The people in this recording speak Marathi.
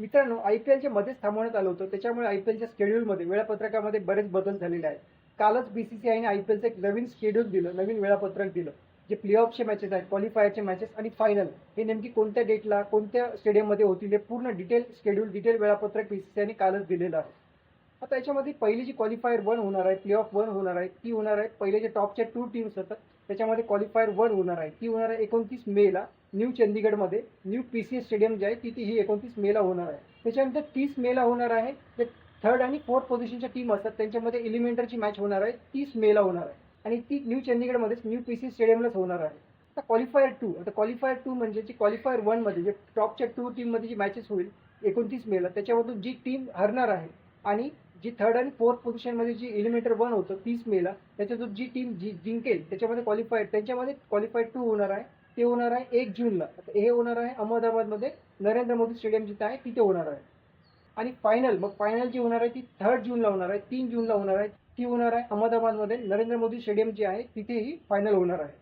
मित्रांनो आय पी एलच्या मध्येच थांबवण्यात आलं होतं. त्याच्यामुळे आय पी एलच्या स्केड्यूलमध्ये वेळापत्रकामध्ये बरेच बदल झालेले आहेत. कालच बी सी सी आयने आय पी एलचं एक नवीन स्केड्यूल दिलं नवीन वेळापत्रक दिलं जे प्ले ऑफचे मॅचेस आहेत क्वालिफायरचे मॅचेस आणि फायनल हे नेमकी कोणत्या डेटला कोणत्या स्टेडियममध्ये होतील हे पूर्ण डिटेल स्केड्यूल डिटेल वेळापत्रक बी सी सी आयने कालच दिलेलं आहे. आता याच्यामध्ये पहिली जी क्वालिफायर वन होणार आहे प्ले ऑफ वन होणार आहे ती होणार आहे पहिले जे टॉपच्या टू टीम्स होतात त्याच्यामध्ये क्वालिफायर वन होणार आहे. ती होणार आहे एकोणतीस मेला न्यू चंदीगडमध्ये new P C S stadium जे आहे तिथे ही एकोणतीस मेला होणार आहे. त्याच्यानंतर तीस मेला होणार आहे जे थर्ड आणि फोर्थ पोझिशनच्या टीम असतात त्यांच्यामध्ये एलिमेंटरची मॅच होणार आहे तीस मेला होणार आहे. आणि ती न्यू चंदीगडमध्येच न्यू पी सी स्टेडियमलाच होणार आहे. आता क्वालिफायर टू आता क्वालिफायर टू म्हणजे जी क्वालिफायर वनमध्ये जे टॉपच्या टू टीममध्ये जी मॅचेस होईल एकोणतीस मेला त्याच्यामधून जी टीम हरणार आहे आणि जी थर्ड आणि फोर्थ पोझिशनमध्ये जी एलिमेंटर वन होतं तीस मेला त्याच्यातून जी टीम जी जिंकेल त्याच्यामध्ये क्वालिफाईड त्यांच्यामध्ये क्वालिफाईड टू होणार आहे. ते होणार आहे एक जूनला हे होणार आहे अहमदाबादमध्ये नरेंद्र मोदी स्टेडियम जिथे आहे तिथे होणार आहे. आणि फायनल मग फायनल जी होणार आहे ती थर्ड जूनला होणार आहे तीन जूनला होणार आहे ती होणार आहे अहमदाबादमध्ये नरेंद्र मोदी स्टेडियम जे आहे तिथेही फायनल होणार आहे.